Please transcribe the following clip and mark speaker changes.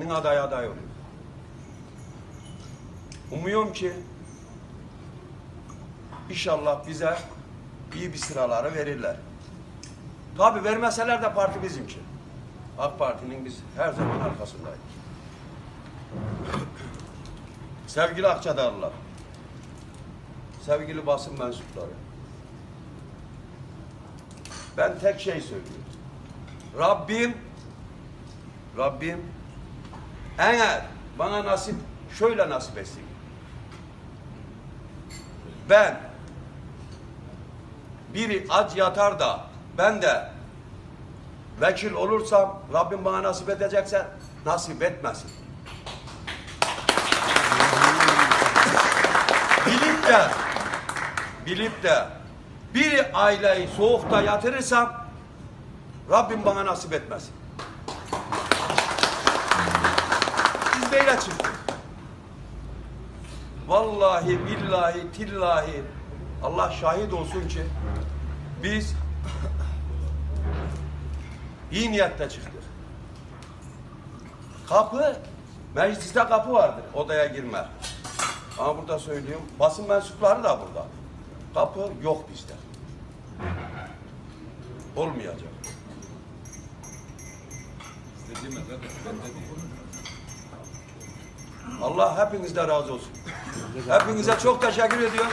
Speaker 1: Partisi'nin adayı aday oluyor. Umuyorum ki inşallah bize iyi bir sıraları verirler. Tabi vermeseler de parti bizimki. AK Parti'nin biz her zaman arkasındayız. Sevgili Akçadarlılar, sevgili basın mensupları, ben tek şey söylüyorum. Rabbim, Rabbim eğer bana nasip, şöyle nasip etsin. Ben biri aç yatar da ben de vekil olursam Rabbim bana nasip edecekse nasip etmesin. bilip de bilip de bir aileyi soğukta yatırırsam Rabbim bana nasip etmesin. Biz böyle çıktık. Vallahi billahi tillahi Allah şahit olsun ki biz iyi niyetle çıktık. Kapı, mecliste kapı vardır odaya girme. Ama burada söylüyorum, basın mensupları da burada. Kapı yok bizde. Olmayacak. Allah hepinizden razı olsun. Hepinize çok teşekkür ediyorum.